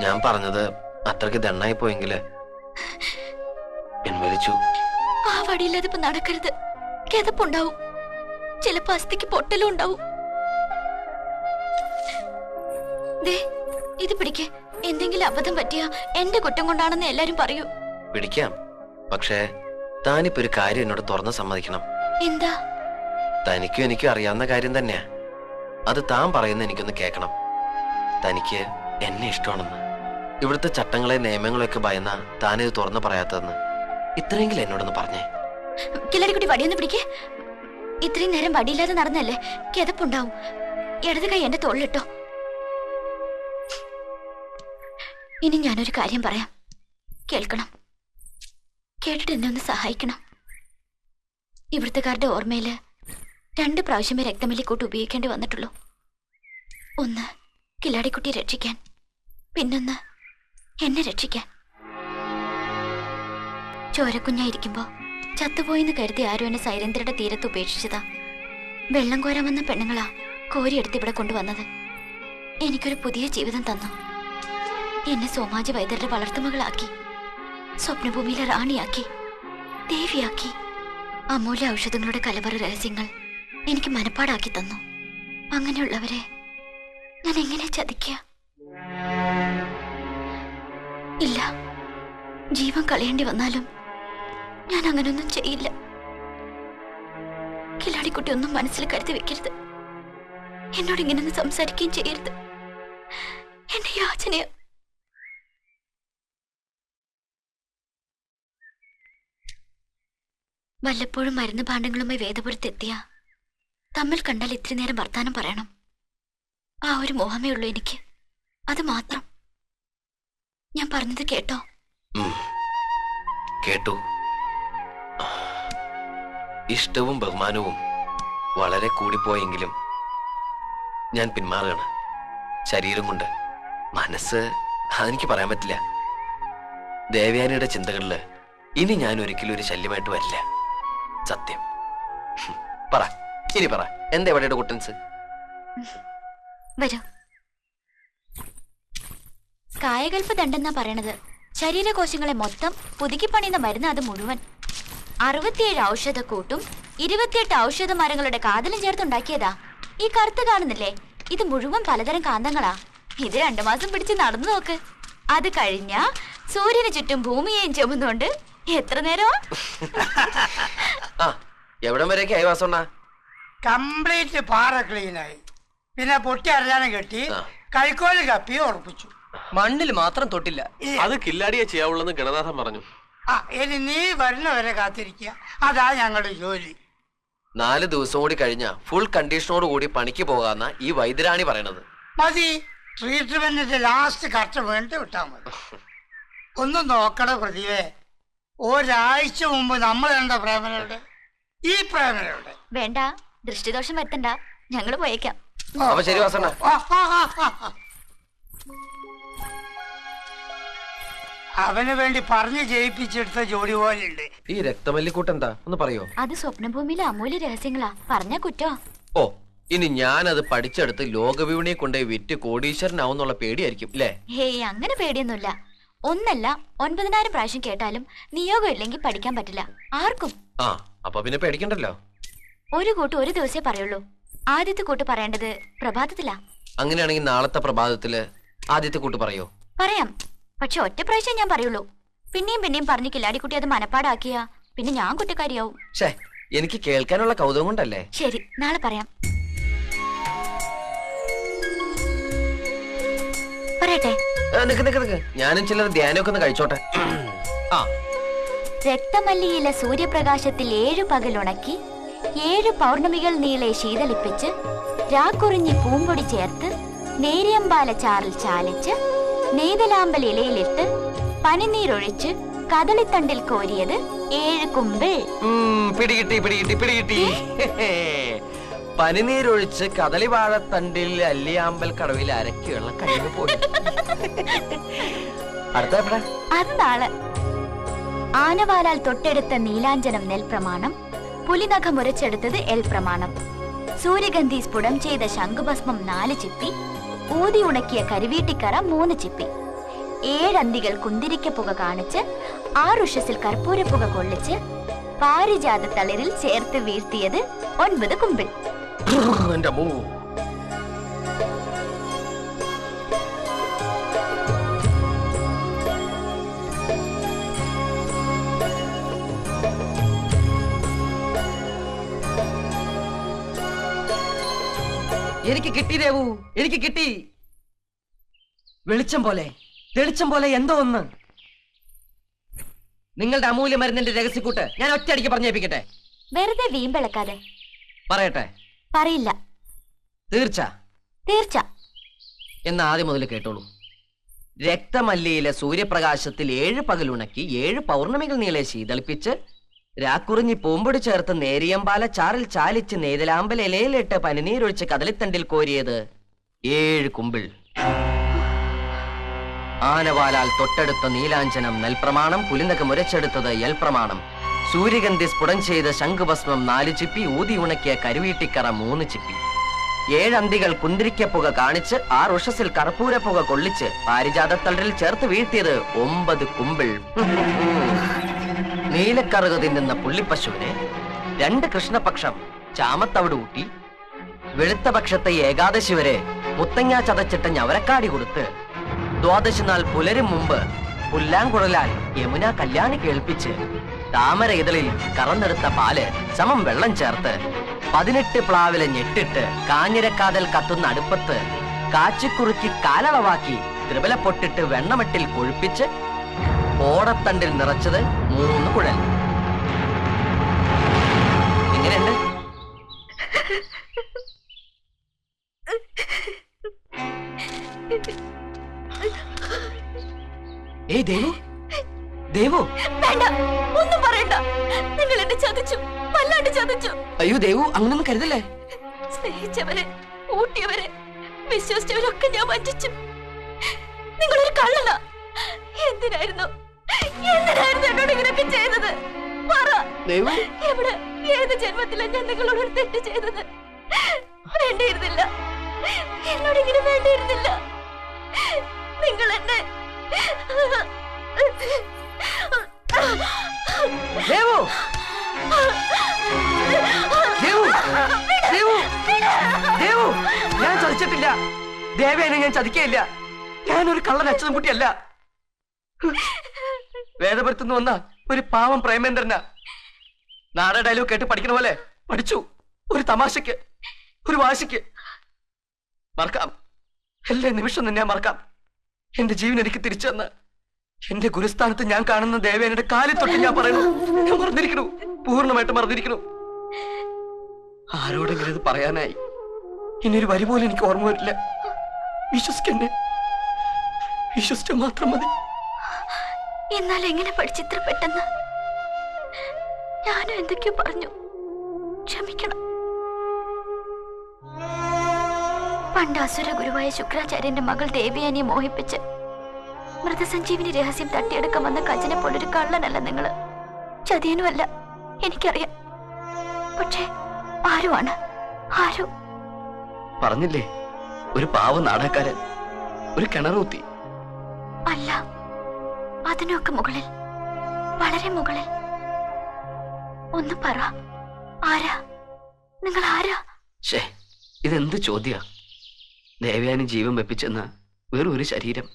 ഞാൻ പറഞ്ഞത് അത്രയ്ക്ക് ദണ്ണായി പോയെങ്കിൽ പിൻവലിച്ചു ആ വടിയില്ലാതെ ഇപ്പൊ നടക്കരുത്. കിതപ്പുണ്ടാവും ചിലപ്പോ അസ്ഥിക്ക് പൊട്ടലും ഉണ്ടാവും. ഇത് പിടിക്ക്. എന്തെങ്കിലും അബദ്ധം പറ്റിയ എന്റെ കുറ്റം കൊണ്ടാണെന്ന് എല്ലാരും പറയൂ. പിടിക്കാം. പക്ഷേ താനിപ്പോ ഒരു കാര്യം എന്നോട് തുറന്ന് സമ്മതിക്കണം. എന്താ? തനിക്കും എനിക്കും അറിയാവുന്ന കാര്യം തന്നെയാ. അത് താൻ പറയുന്ന എനിക്കൊന്ന് കേൾക്കണം തനിക്ക് എന്നെ ഇഷ്ടമാണെന്ന്. ഇവിടുത്തെ ചട്ടങ്ങളെ നിയമങ്ങളെയൊക്കെ ഭയന്ന താനിത് തുറന്നു പറയാത്തതെന്ന്. ഇത്രയെങ്കിലും എന്നോടൊന്ന് പറഞ്ഞേ. കില്ലാടിക്കുട്ടി വടിയൊന്ന് പിടിക്കേ. ഇത്രയും നേരം വടിയില്ലാതെ നടന്നല്ലേ കിതപ്പുണ്ടാവും. ഇടത് കൈ എന്റെ തോളിലിട്ടോ. ഇനി ഞാനൊരു കാര്യം പറയാം. കേൾക്കണം. കേട്ടിട്ട് എന്നെ ഒന്ന് സഹായിക്കണം. ഇവിടുത്തുകാരുടെ ഓർമ്മയിൽ രണ്ട് പ്രാവശ്യമേ രക്തമല്ലിക്കൂട്ട് ഉപയോഗിക്കേണ്ടി വന്നിട്ടുള്ളൂ. ഒന്ന് കില്ലാടിക്കുട്ടിയെ രക്ഷിക്കാൻ. പിന്നൊന്ന് എന്നെ രക്ഷിക്കാൻ ചോരക്കുഞ്ഞായിരിക്കുമ്പോ ചത്തുപോയിന്ന് കരുതി ആരും എന്നെ സൈരന്ധ്രയുടെ തീരത്ത് ഉപേക്ഷിച്ചതാ? വെള്ളം കോരാൻ വന്ന പെണ്ണുങ്ങളാ കോരിയെടുത്ത് ഇവിടെ കൊണ്ടുവന്നത്. എനിക്കൊരു പുതിയ ജീവിതം തന്നു. എന്നെ സോമാജി വൈദ്യരുടെ വളർത്തുമകളാക്കി സ്വപ്നഭൂമിയിലെ റാണിയാക്കി. ദേവിയാക്കി. അമൂല്യ ഔഷധങ്ങളുടെ കലവറ രഹസ്യങ്ങൾ എനിക്ക് മനപ്പാടാക്കി തന്നു. അങ്ങനെയുള്ളവരെ ഞാൻ എങ്ങനെ ചതിക്കുക ഇല്ല. ജീവൻ കളയേണ്ടി വന്നാലും ഞാൻ അങ്ങനൊന്നും ചെയ്യില്ല. കില്ലാടിക്കുട്ടി ഒന്നും മനസ്സിൽ കരുതി വെക്കരുത്. എന്നോട് ഇങ്ങനെയൊന്നും സംസാരിക്കുകയും ചെയ്യരുത്. എന്റെ യാചനയ വല്ലപ്പോഴും മരുന്ന് പാണ്ഡങ്ങളുമായി വേദപുരത്തെത്തിയ തമ്മിൽ കണ്ടാൽ ഇത്തിരി നേരം വർത്താനം പറയണം. ആ ഒരു മോഹമേ ഉള്ളൂ എനിക്ക്. അത് മാത്രം. ഞാൻ പറഞ്ഞത് കേട്ടോ. കേട്ടു. ഇഷ്ടവും ബഹുമാനവും വളരെ കൂടിപ്പോയെങ്കിലും ഞാൻ പിന്മാറുകയാണ്. ശരീരം കൊണ്ട് മനസ്സ് അതെനിക്ക് പറയാൻ പറ്റില്ല. ദേവയാനിയുടെ ചിന്തകളിൽ ഇനി ഞാൻ ഒരിക്കലും ഒരു ശല്യമായിട്ട് വരില്ല. സത്യം. പറ. ഇനി പറ. എന്താ എവിടെയുടെ കുട്ടൻസ്? വരൂ. കായകൽപ്പ ദണ്ടെന്നാ പറയണത്. ശരീരകോശങ്ങളെ മൊത്തം പുതുക്കി പണിയുന്ന മരുന്ന് അത് മുഴുവൻ. അറുപത്തിയേഴ് ഔഷധക്കൂട്ടും ഇരുപത്തിയെട്ട് ഔഷധ മരങ്ങളുടെ കാതലും ചേർത്തുണ്ടാക്കിയതാ. ഈ കറുത്ത് കാണുന്നില്ലേ? ഇത് മുഴുവൻ പലതരം കാന്തങ്ങളാ. ഇത് രണ്ടു മാസം പിടിച്ച് നടന്നു നോക്ക്. അത് കഴിഞ്ഞ സൂര്യന് ചുറ്റും ഭൂമിയെയും ചുമന്നുകൊണ്ട് എത്ര നേരമാ? ആ എവിടം വരെ കംപ്ലീറ്റ് പാറ ക്ലീനായി. പിന്നെ പൊട്ടി അറിയാനും കെട്ടി. കൈക്കോൽ കപ്പി ഉറപ്പിച്ചു. മണ്ണിൽ മാത്രം തൊട്ടില്ല. അത് കില്ലാടിയെ ചെയ്യാവുള്ളെന്ന് ഗണനാഥൻ പറഞ്ഞു. ആ ഇനി നീ വരുന്നവരെ കാത്തിരിക്കുക. അതാ ഞങ്ങളുടെ ജോലി. നാല് ദിവസം കൂടി കഴിഞ്ഞ ഫുൾ കണ്ടീഷനോട് കൂടി പണിക്ക് പോകാന്ന ഈ വൈദ്യരാണി പറയണത്. മതി. ട്രീറ്റ്മെന്റിന്റെ ലാസ്റ്റ് കറക്റ്റ് വേണ്ടി വിട്ടാ മതി. ഒന്നും നോക്കണ പ്രതിവേ ഒരാഴ്ച മുമ്പ് നമ്മൾ കണ്ട പ്രേമനയുടെ ഈ പ്രേമനയുടെ വേണ്ട. ദൃഷ്ടിദോഷം വരുത്തണ്ട. ഞങ്ങൾ പോയേക്കാം. അപ്പൊ ശരി വാസണ്ണ. ആ, ആ, ആ, ആ, ആ. അവന് വേണ്ടി പറഞ്ഞു ജയിപ്പിച്ചെടുത്ത ജോലി പോലുണ്ട് ഈ രക്തമല്ലിക്കൂട്ട് എന്താ ഒന്ന് പറയോ? അത് സ്വപ്നഭൂമിയിലെ അമൂല്യ രഹസ്യങ്ങളാ. പറഞ്ഞ കുറ്റോ? ഓ ഇനി ഞാനത് പഠിച്ചെടുത്ത് ലോകവിപണിയെ കൊണ്ടുപോയി വിറ്റ് കോടീശ്വരനാവുന്നുള്ള പേടിയായിരിക്കും അല്ലേ ഹേ അങ്ങനെ പേടിയൊന്നുമില്ല. ഒന്നല്ല ഒൻപതിനായിരം പ്രാവശ്യം കേട്ടാലും നിയോഗം ഇല്ലെങ്കിൽ പഠിക്കാൻ പറ്റില്ല. ആർക്കും? ആ അപ്പൊ പിന്നെ പേടിക്കണ്ടല്ലോ. ഒരു കൂട്ട് ഒരു ദിവസേ പറയുള്ളൂ. ആദ്യത്തെ കൂട്ട് പറയേണ്ടത് പ്രഭാതത്തിലാ. അങ്ങനെയാണെങ്കിൽ നാളത്തെ പ്രഭാതത്തിൽ ആദ്യത്തെ കൂട്ട് പറയോ? പറയാം. പക്ഷെ ഒറ്റ പ്രാവശ്യം ഞാൻ പറയുള്ളൂ. പിന്നെയും പിന്നെയും പറഞ്ഞ് കില്ലാടിക്കുട്ടി അത് മനപ്പാടാക്കിയ പിന്നെ ഞാൻ കുറ്റക്കാരിയാവും. എനിക്ക് കേൾക്കാനുള്ള കൗതുകം കൊണ്ടല്ലേ? ശരി നാളെ പറയാം. പറയട്ടെ? നിക്ക് നിക്ക്. ഞാനും ചിലർ ധ്യാനമൊക്കെ ഒന്ന് കഴിച്ചോട്ടെ. ആ. രക്തമല്ലിയിലെ സൂര്യപ്രകാശത്തിൽ ഏഴു പകലുണക്കി ഏഴു പൗർണമികൾ നീളെ ശീതളിപ്പിച്ച് രാക്കുറിഞ്ഞി പൂമ്പൊടി ചേർത്ത് നേരിയമ്പാല ചാറിൽ ചാലിച്ച് നെയ്തലാമ്പൽ ഇലയിലിട്ട് പനിനീരൊഴിച്ച് കദളിത്തണ്ടിൽ കോരിയത് ഏഴ് കുമ്പിൾ പിടികിട്ടി പിടികിട്ടി പിടികിട്ടി. പനിനീരൊഴിച്ച് കദളിവാഴത്തണ്ടിൽ അല്ലിയാമ്പൽ കടവിൽ അരക്കിയുള്ള കഴിഞ്ഞു പോയി. അടുത്ത ആനവാലാൽ തൊട്ടെടുത്ത നീലാഞ്ജനം നെൽ പ്രമാണം പുലിനഖം ഉരച്ചെടുത്തത് എൽ പ്രമാണം. സൂര്യഗന്ധി സ്ഫുടം ചെയ്ത ശംഖുഭസ്മം നാല് ചിപ്പി ഊതി ഉണക്കിയ കരിവീട്ടിക്കറ മൂന്ന് ചിപ്പി. ഏഴന്തികൾ കുന്തിരിക്ക പുക കാണിച്ച് ആറുഷസിൽ കർപ്പൂര പുക കൊള്ളിച്ച് പാരിജാത തളിരിൽ ചേർത്ത് വീഴ്ത്തിയത് ഒൻപത് കുമ്പിൾ. എനിക്ക് കിട്ടി ദേവു എനിക്ക് കിട്ടി. വെളിച്ചം പോലെ തെളിച്ചം പോലെ എന്തോ ഒന്ന്. നിങ്ങളുടെ അമൂല്യ മരുന്നിന്റെ രഹസ്യക്കൂട്ട് ഞാൻ ഒറ്റയടിക്ക് പറഞ്ഞേപ്പിക്കട്ടെ? വെറുതെ വീമ്പിളക്കാതെ. പറയട്ടെ? പറയില്ല. തീർച്ച. തീർച്ച. എന്ന് ആദ്യം മുതൽ കേട്ടോളൂ. രക്തമല്ലിയിലെ സൂര്യപ്രകാശത്തിൽ ഏഴ് പകലുണക്കി ഏഴ് പൗർണമികൾ നീളെ ശീതളിപ്പിച്ച് രാക്കുറിഞ്ഞി പൂമ്പൊടി ചേർത്ത് നേരിയമ്പാല ചാറിൽ ചാലിച്ച് നെയ്തലാമ്പൽ ഇലയിലിട്ട് പനിനീരൊഴിച്ച് കദളിത്തണ്ടിൽ കോരിയത് ഏഴ് കുമ്പിൾ. ആനവാലാൽ തൊട്ടടുത്ത നീലാഞ്ചനം നെൽപ്രമാണം പുലിനക മുരച്ചെടുത്തത് യൽപ്രമാണം സൂര്യഗന്ധി സ്ഫുടം ചെയ്ത ശംഖുഭസ്മം നാല് ചിപ്പി ഊതി ഉണക്കിയ കരുവീട്ടിക്കറ മൂന്ന് ചിപ്പി. ഏഴന്തികൾ കുന്തിരിക്കപ്പുക കാണിച്ച് ആറ് ഉഷസിൽ കർപ്പൂരപ്പുക കൊള്ളിച്ച് പാരിജാതത്തളിൽ ചേർത്ത് വീഴ്ത്തിയത് ഒമ്പത് കുമ്പിൾ. നീലക്കറുക തിന്നുന്ന പുള്ളിപ്പശുവിനെ രണ്ട് കൃഷ്ണപക്ഷം ചാമത്തവിട് ഊട്ടി വെളുത്ത പക്ഷത്തെ ഏകാദശി വരെ മുത്തങ്ങ ചതച്ചിട്ട് ഞവരക്കാടി കൊടുത്ത് ദ്വാദശി നാൾ പുലരും മുമ്പ് പുല്ലാങ്കുഴലാൽ യമുന കല്യാണി കേൾപ്പിച്ച് താമര ഇതളിൽ കറന്നെടുത്ത പാൽ സമം വെള്ളം ചേർത്ത് പതിനെട്ട് പ്ലാവിലെ ഞെട്ടിട്ട് കാഞ്ഞിരക്കാതൽ കത്തുന്ന അടുപ്പത്ത് കാച്ചിക്കുറുക്കി കാലളവാക്കി ത്രിബല പൊട്ടിട്ട് വെണ്ണമട്ടിൽ കൊഴുപ്പിച്ച് ഓടത്തണ്ടിൽ നിറച്ചത് മൂന്ന് കുഴൽ. എങ്ങനെയുണ്ട് ഏയ് ദേവു ദേവു. വേണ്ട ഒന്നും പറയണ്ട. നിങ്ങൾ എന്നെ ചതിച്ചു വല്ലാണ്ട് ചതിച്ചു. അയ്യോ ദേവു അങ്ങനൊന്നും കരുതല്ലേ? സ്നേഹിച്ചവരെ ഊട്ടിയവരെ വിശ്വസിച്ചവരൊക്കെ ഞാൻ വഞ്ചിച്ചു. നിങ്ങളൊരു കള്ളന. എന്തിനായിരുന്നു? എന്തിനായിരുന്നു എന്നോട് ഇങ്ങനെയൊക്കെ ചെയ്തത് പറ. ദേവു? എവിടെ? ഏത് ജന്മത്തിലാണ് ഞാൻ നിങ്ങളോട് ഒരു തെറ്റ് ചെയ്തത്? വേണ്ടിയിരുന്നില്ല. എന്നോട് ഇങ്ങനെ വേണ്ടിയിരുന്നില്ല. നിങ്ങൾ എന്നെ ദേവു! ദേവു! ദേവു! ദേവു! ഞാൻ ചതിച്ചിട്ടില്ല. ദേവേനെ ഞാൻ ചതിക്കയില്ല. ഞാനൊരു കള്ളൻ അച്ഛനും കുട്ടിയല്ല വേദപുരത്തുനിന്ന് വന്ന ഒരു പാവം പ്രേമേന്ദ്രനാ. നാടൻ ഡയലോഗ് കേട്ട് പഠിക്കണ പോലെ പഠിച്ചു. ഒരു തമാശക്ക് ഒരു വാശിക്ക്. മറക്കാം. എല്ലാ നിമിഷം തന്നെ ഞാൻ മറക്കാം. എന്റെ ജീവൻ എനിക്ക് തിരിച്ചു തന്ന എന്റെ ഗുരുസ്ഥാനത്ത് ഞാൻ കാണുന്ന ദേവേനയുടെ കാലിൽ തൊട്ട് ഞാൻ പറയുന്നു. ഞാൻ മറന്നിരിക്കണു പൂർണമായിട്ട് മറന്നിരിക്കണു ആരോടെങ്കിലും ഇത് പറയാനായി. ഇനി ഒരു വരി പോലും എനിക്ക് ഓർമ്മ വരില്ല. വിശ്വസിക്കന്നെ. വിശ്വസിച്ച മാത്രം മതി. എന്നാൽ എങ്ങനെ പഠിച്ചിത്ര പെട്ടെന്ന്? ഞാനും എന്തൊക്കെയോ പറഞ്ഞു. ക്ഷമിക്കണം. പണ്ട് അസുര ഗുരുവായ ശുക്രാചാര്യന്റെ മകൾ ദേവിയാനിയെ മോഹിപ്പിച്ച് മൃതസഞ്ജീവിനി രഹസ്യം തട്ടിയെടുക്കാൻ വന്ന കജനെ പോലൊരു കള്ളനല്ല നിങ്ങൾ. ചതിയനുമല്ല എനിക്കറിയാം. പക്ഷേ ആരുമാണ്? ആരോ? പറഞ്ഞില്ലേ? ഒരു പാവ നാടകക്കാരൻ ഒരു കിണറൂത്തി അല്ല. അതിനൊക്കെ മുകളിൽ. വളരെ മുകളിൽ. ഒന്ന് പറ. ആരാ? നിങ്ങൾ ആരാ ഷേ ഇതെന്ത് ചോദ്യ? ദേവയാനി ജീവൻ വെപ്പിച്ചെന്ന വേറൊരു ഒരു ശരീരം.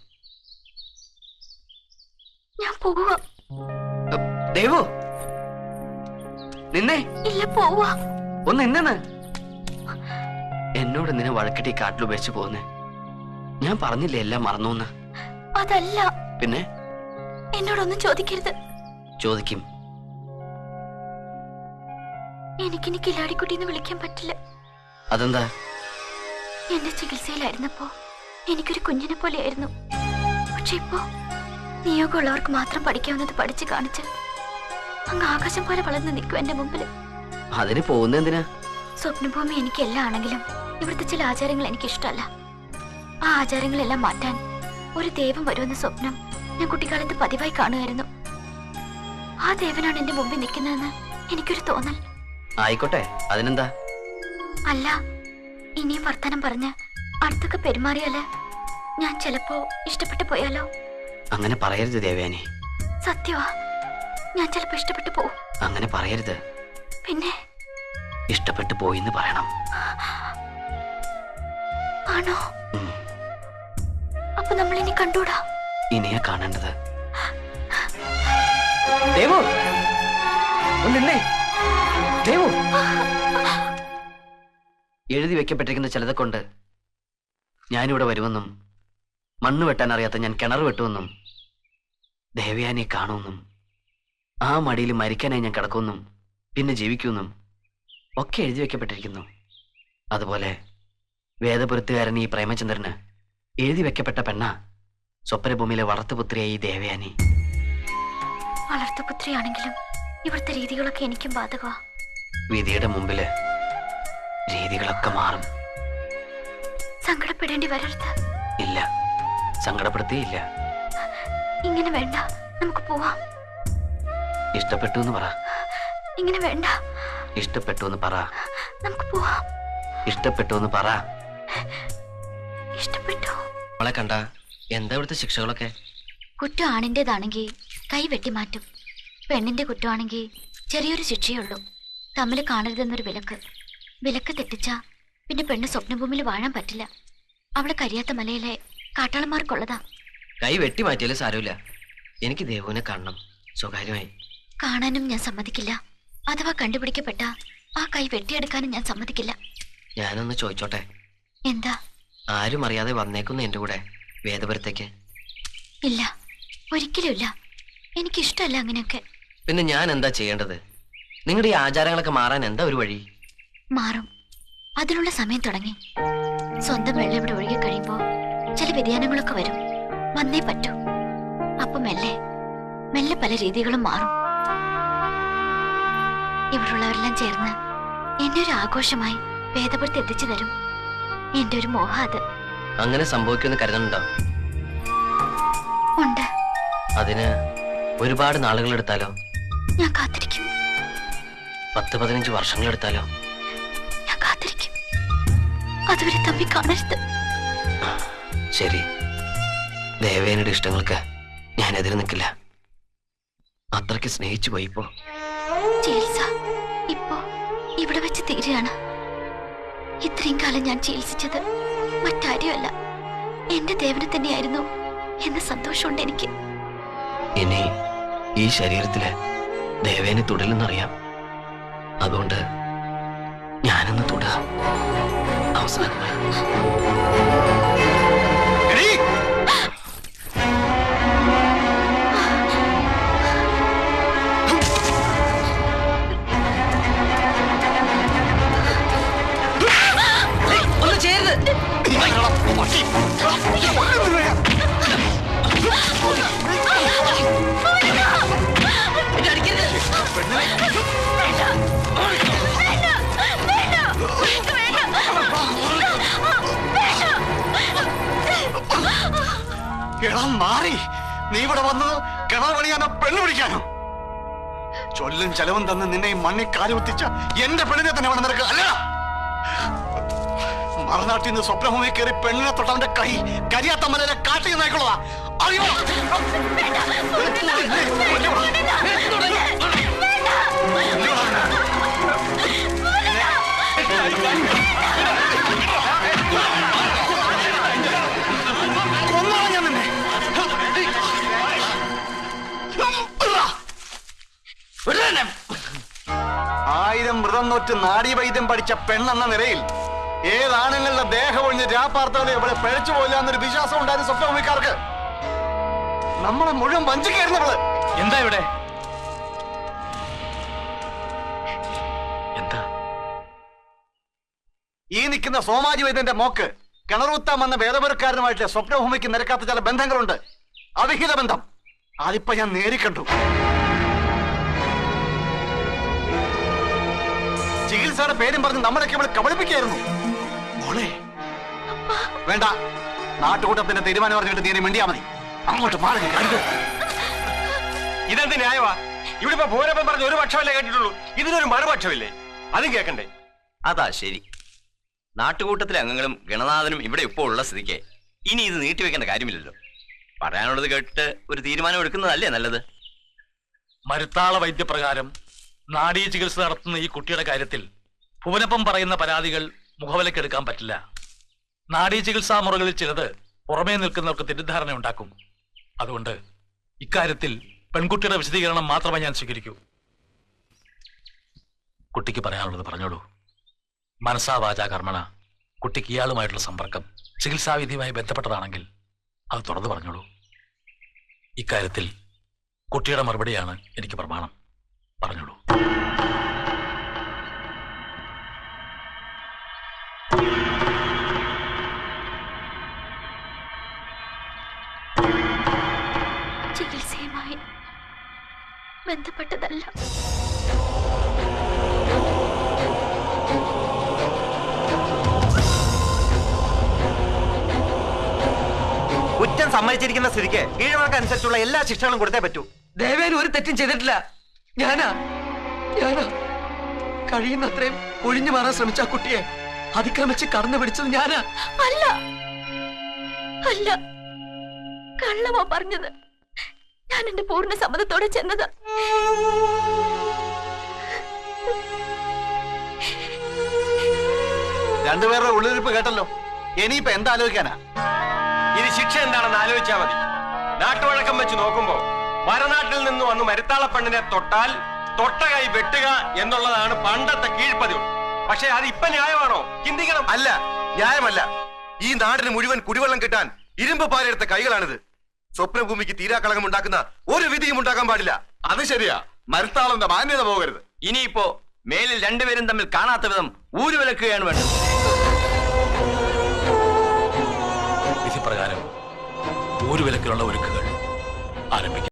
ഞാൻ പോകുക ദേവോ! നിന്നെ? ഇല്ല പോവുക ഒന്ന് നിന്നെന്ന് എന്നോട് നിന്നെ വഴക്കിട്ടി കാട്ടിലുപേക്ഷിച്ച് പോന്നെ. ഞാൻ പറഞ്ഞില്ലേ എല്ലാം മറന്നു അതല്ല. പിന്നെ? എന്നോടൊന്നും ചോദിക്കരുത്. ചോദിക്കും. എനിക്കിനി കിലാടിക്കുട്ടി എന്ന് വിളിക്കാൻ പറ്റില്ല. അതെന്താ? എന്റെ ചികിത്സയിലായിരുന്നപ്പോ എനിക്കൊരു കുഞ്ഞിനെ പോലെയായിരുന്നു. പക്ഷെ ഇപ്പോ നിയോഗമുള്ളവർക്ക് മാത്രം പഠിക്കാവുന്നത് പഠിച്ചു കാണിച്ച് അങ്ങ് ആകാശം പോലെ വളർന്ന് നിൽക്കും എന്റെ മുമ്പിൽ അതിന് പോകുന്ന എന്തിനാ? സ്വപ്നഭൂമി എനിക്ക് എല്ലാം ആണെങ്കിലും ഇവിടുത്തെ ചില ആചാരങ്ങൾ എനിക്ക് ഇഷ്ടമല്ല ആ ആചാരങ്ങളെല്ലാം മാറ്റാൻ ഒരു ദൈവം വരുമെന്ന സ്വപ്നം കുട്ടിക്കാലത്ത് പതിവായി കാണുമായിരുന്നു. ആ ദേവനാണ് എന്റെ മുമ്പിൽ നിൽക്കുന്നതെന്ന് എനിക്കൊരു തോന്നൽ. ആയിക്കോട്ടെ അതിനെന്താ? അല്ല ഇനിയും വർത്തമാനം പറഞ്ഞ് അടുത്തൊക്കെ പെരുമാറിയാൽ ഞാൻ ചിലപ്പോ ഇഷ്ടപ്പെട്ടു പോയാലോ? അങ്ങനെ പറയരുത് ദേവയാനി. സത്യവാ ഞാൻ ചിലപ്പോ ഇഷ്ടപ്പെട്ടു പോവും. അങ്ങനെ പറയരുത്. പിന്നെ? ഇഷ്ടപ്പെട്ടു പോയിന്ന് പറയണം. ആണോ. അപ്പൊ നമ്മൾ ഇനി കണ്ടൂടാ ഇനിയാ കാണേണ്ടത്. ദേവു! ദേവു! എഴുതി വെക്കപ്പെട്ടിരിക്കുന്ന ചിലത് കൊണ്ട് ഞാനിവിടെ വരുമെന്നും മണ്ണ് വെട്ടാൻ അറിയാത്ത ഞാൻ കിണർ വെട്ടുമെന്നും ദേവയാനിയെ കാണുമെന്നും ആ മടിയിൽ മരിക്കാനായി ഞാൻ കിടക്കുമെന്നും പിന്നെ ജീവിക്കുമെന്നും ഒക്കെ എഴുതി വെക്കപ്പെട്ടിരിക്കുന്നു. അതുപോലെ വേദപുരത്തുകാരൻ ഈ പ്രേമചന്ദ്രന് എഴുതി വെക്കപ്പെട്ട പെണ്ണ സ്വപ്നഭൂമിയിലെ വളർത്തുപുത്രിയായി ഈ ദേവയാനി. വളർത്തുപുത്രിയാണെങ്കിലും ഇവിടുത്തെ രീതികളൊക്കെ എനിക്കും ബാധകമാ. വിധിയുടെ മുമ്പിൽ രീതികളൊക്കെ മാറും. സങ്കടപ്പെടേണ്ടി വരരുത്. ഇല്ല. സങ്കടപ്പെടുത്തിയില്ല. ഇങ്ങനെ വേണ്ട. നമുക്ക് പോവാം. ഇഷ്ടപ്പെട്ടു എന്ന് പറ. ഇങ്ങനെ വേണ്ട. ഇഷ്ടപ്പെട്ടു എന്ന് പറ. നമുക്ക് പോവാം. ഇഷ്ടപ്പെട്ടു എന്ന് പറ. ഇഷ്ടപ്പെട്ടു. നമ്മളെ കണ്ട എന്താ ഇവിടുത്തെ ശിക്ഷകളൊക്കെ? കുറ്റം ആണിന്റെതാണെങ്കിൽ കൈ വെട്ടിമാറ്റും പെണ്ണിന്റെ കുറ്റമാണെങ്കിൽ ചെറിയൊരു ശിക്ഷയുള്ളൂ. തമ്മിൽ കാണരുതെന്നൊരു വിലക്ക്. വിലക്ക് തെറ്റിച്ചാ പിന്നെ പെണ്ണ് സ്വപ്നഭൂമിയിൽ വാഴാൻ പറ്റില്ല. അവിടെ കരിയാത്ത മലയിലെ കാട്ടാളന്മാർക്കുള്ളതാ. കൈ വെട്ടി മാറ്റിയാലും സാരമില്ല. എനിക്ക് ദേവുവിനെ കാണണം. സ്വകാര്യമായി. കാണാനും ഞാൻ സമ്മതിക്കില്ല. അഥവാ കണ്ടുപിടിക്കപ്പെട്ട ആ കൈ വെട്ടിയെടുക്കാനും ഞാൻ സമ്മതിക്കില്ല. ഞാനൊന്ന് ചോദിച്ചോട്ടെ? എന്താ? ആരും അറിയാതെ വന്നേക്കുന്നു എന്റെ കൂടെ. വേദപുരത്തേക്ക്. ഇല്ല ഒരിക്കലും ഇല്ല. എനിക്കിഷ്ടമല്ല അങ്ങനെയൊക്കെ. പിന്നെ ഞാൻ എന്താ ചെയ്യേണ്ടത്? നിങ്ങളുടെ ഈ ആചാരങ്ങളൊക്കെ മാറാൻ എന്താ ഒരു വഴി? മാറും. അതിനുള്ള സമയം തുടങ്ങി. സ്വന്തം വെള്ളം ഇവിടെ ഒഴുകി കഴിയുമ്പോ ചില വ്യതിയാനങ്ങളൊക്കെ വരും. വന്നേ പറ്റൂ. അപ്പൊ മെല്ലെ മെല്ലെ പല രീതികളും മാറും. ഇവിടുള്ളവരെല്ലാം ചേർന്ന് എന്നെ ഒരു ആഘോഷമായി വേദപുരത്ത് എത്തിച്ചു തരും. എന്റെ ഒരു മോഹ അത്. അങ്ങനെ സംഭവിക്കുമെന്ന് കരുതുന്നുണ്ടോ? ഉണ്ട്. അതിന് ഒരുപാട് നാളുകൾ എടുത്താലോ? ഞാൻ കാത്തിരിക്കും. പത്ത് പതിനഞ്ച് വർഷങ്ങൾ എടുത്താലോ? ഞാൻ കാത്തിരിക്കും. അതുവരെ തമ്മി കാണരുത്. ശരി. ദേവേനയുടെ ഇഷ്ടങ്ങൾക്ക് ഞാൻ എതിര് നിൽക്കില്ല. അത്രയ്ക്ക് സ്നേഹിച്ചു പോയി ഇപ്പോ ചികിത്സ ഇപ്പോ ഇവിടെ വെച്ച് തീരുകയാണ്. ഇത്രയും കാലം ഞാൻ ചികിത്സിച്ചത് മറ്റാരുമല്ല. എന്റെ ദേവനെ തന്നെയായിരുന്നു. എന്ന സന്തോഷമുണ്ട് എനിക്ക്. ഇനി ഈ ശരീരത്തിൽ ദേവേനെ തുടരുന്നറിയാം. അതുകൊണ്ട് ഞാനൊന്ന് തുടരാം. അവസാനമായി. എടാ മാറി. നീ ഇവിടെ വന്നത് കിണർ പണിയാനോ പെണ്ണ് പിടിക്കാനോ? ചൊല്ലും ചെലവും തന്ന് നിന്നെ ഈ മണ്ണി കാലി കുത്തിച്ച എന്റെ പെണ്ണിനെ തന്നെ വേണം നിനക്ക് അല്ല മറുനാട്ടിൽ നിന്ന് സ്വപ്നഭൂമി കയറി പെണ്ണിനെ തൊട്ടവന്റെ കൈ കരിയാത്ത മലയിലെ കാട്ടിൽ നായിക്കൊള്ളതാ അറിയോ കൊന്നോളാം വ്രതം നാഡീവൈദ്യം പഠിച്ച പെണ്ണെന്ന നിലയിൽ ഏതാണുങ്ങളുടെ ദേഹം ഒഴിഞ്ഞ് രാപ്പാർത്തവരെ എവിടെ പിഴച്ചു പോയില്ല എന്നൊരു വിശ്വാസം ഉണ്ടായിരുന്ന സ്വപ്നഭൂമിക്കാർക്ക്. നമ്മളെ മുഴുവൻ വഞ്ചിക്കായിരുന്നവൾ എന്താ ഇവിടെ? എന്താ? ഈ നിൽക്കുന്ന സോമാജി വൈദ്യന്റെ മോക്ക് കിണറുത്താൻ വന്ന വേദപുരക്കാരനുമായിട്ട് സ്വപ്നഭൂമിക്ക് നിരക്കാത്ത ചില ബന്ധങ്ങളുണ്ട്. അവിഹിത ബന്ധം. അതിപ്പോ ഞാൻ നേരിക്കണ്ടു ചികിത്സയുടെ പേരും പറഞ്ഞ് നമ്മളൊക്കെ ഇവിടെ കബളിപ്പിക്കായിരുന്നു മോളെ വേണ്ട. നാട്ടുകൂട്ടത്തിന്റെ തീരുമാനം പറഞ്ഞിട്ട് തീരെ മിണ്ടിയാ മതി. അങ്ങോട്ട് പാടുക ഇതെന്ത് ന്യായമാ? ഇവിടെ ഇപ്പൊ ഭൂരപ്പം പറഞ്ഞ ഒരു പക്ഷമല്ലേ കേട്ടിട്ടുള്ളൂ. ഇതിനൊരു മറുപക്ഷമില്ലേ? അതും കേൾക്കണ്ടേ അതാ ശരി. നാട്ടുകൂട്ടത്തിലെ അംഗങ്ങളും ഗണനാഥനും ഇവിടെ ഇപ്പോൾ ഉള്ള സ്ഥിതിക്ക് ഇനി ഇത് നീട്ടിവെക്കേണ്ട കാര്യമില്ലല്ലോ. പറയാനുള്ളത് കേട്ടിട്ട് ഒരു തീരുമാനം എടുക്കുന്നതല്ലേ നല്ലത്? മരുത്താള വൈദ്യപ്രകാരം നാഡീ ചികിത്സ നടത്തുന്ന ഈ കുട്ടിയുടെ കാര്യത്തിൽ ഭുവനപ്പം പറയുന്ന പരാതികൾ മുഖവിലക്കെടുക്കാൻ പറ്റില്ല. നാഡീ ചികിത്സാ മുറകളിൽ ചിലത് പുറമേ നിൽക്കുന്നവർക്ക് തെറ്റിദ്ധാരണ ഉണ്ടാക്കും. അതുകൊണ്ട് ഇക്കാര്യത്തിൽ പെൺകുട്ടിയുടെ വിശദീകരണം മാത്രമേ ഞാൻ സ്വീകരിക്കൂ. കുട്ടിക്ക് പറയാനുള്ളത് പറഞ്ഞോളൂ. മനസ്സാ വാചാ കർമ്മണ. കുട്ടിക്ക് ഇയാളുമായിട്ടുള്ള സമ്പർക്കം ചികിത്സാവിധിയുമായി ബന്ധപ്പെട്ടതാണെങ്കിൽ അത് തുറന്നു പറഞ്ഞോളൂ. ഇക്കാര്യത്തിൽ കുട്ടിയുടെ മറുപടിയാണ് എനിക്ക് പ്രമാണം. പറഞ്ഞോളൂ. ചികിത്സയുമായി ബന്ധപ്പെട്ടതല്ല. കുറ്റം സമ്മതിച്ചിരിക്കുന്ന സ്ഥിതിക്ക് കീഴ്വഴക്കനുസരിച്ചുള്ള എല്ലാ ശിക്ഷകളും കൊടുത്തേ പറ്റൂ. ദേവേൻ ഒരു തെറ്റും ചെയ്തിട്ടില്ല. ഞാനാ? ഞാനാ? കഴിയുന്നത്രയും ഒഴിഞ്ഞു മാറാൻ ശ്രമിച്ച ആ കുട്ടിയെ അതിക്രമിച്ച് കടന്നു പിടിച്ചത് ഞാനാ? അല്ല. അല്ല. കള്ളമാ പറഞ്ഞത്. ഞാൻ എന്റെ പൂർണ സമ്മതത്തോടെ ചെന്നത്. രണ്ടുപേരുടെ ഉള്ളിരിപ്പ് കേട്ടല്ലോ. ഇനിയിപ്പോ എന്താ ആലോചിക്കാനാ ഇനി ശിക്ഷ എന്താണെന്ന് ആലോചിച്ചാ മതി. നാട്ടുവഴക്കം വെച്ച് നോക്കുമ്പോ മരനാട്ടിൽ നിന്ന് വന്ന് മരുത്താളപ്പണ്ണിനെ തൊട്ടാൽ തൊട്ട കൈ വെട്ടുക എന്നുള്ളതാണ് പണ്ടത്തെ കീഴ്പതിവ്. പക്ഷെ അത് ഇപ്പൊ ന്യായമാണോ? ചിന്തിക്കണം. അല്ല ന്യായമല്ല. ഈ നാടിന് മുഴുവൻ കുടിവെള്ളം കിട്ടാൻ ഇരുമ്പ് പാലെടുത്ത കൈകളാണിത്. സ്വപ്നഭൂമിക്ക് തീരാക്കളകം ഉണ്ടാക്കുന്ന ഒരു വിധിയും ഉണ്ടാക്കാൻ പാടില്ല. അത് ശരിയാ. മരുത്താളന്റെ മാന്യത പോകരുത്. ഇനിയിപ്പോ മേലിൽ രണ്ടുപേരും തമ്മിൽ കാണാത്ത വിധം ഊരുവിലക്കുകയാണ് വേണ്ടത്. വിധിപ്രകാരം ഊരുവിലക്കിലുള്ള ഒരുക്കുകൾ ആരംഭിക്കാം.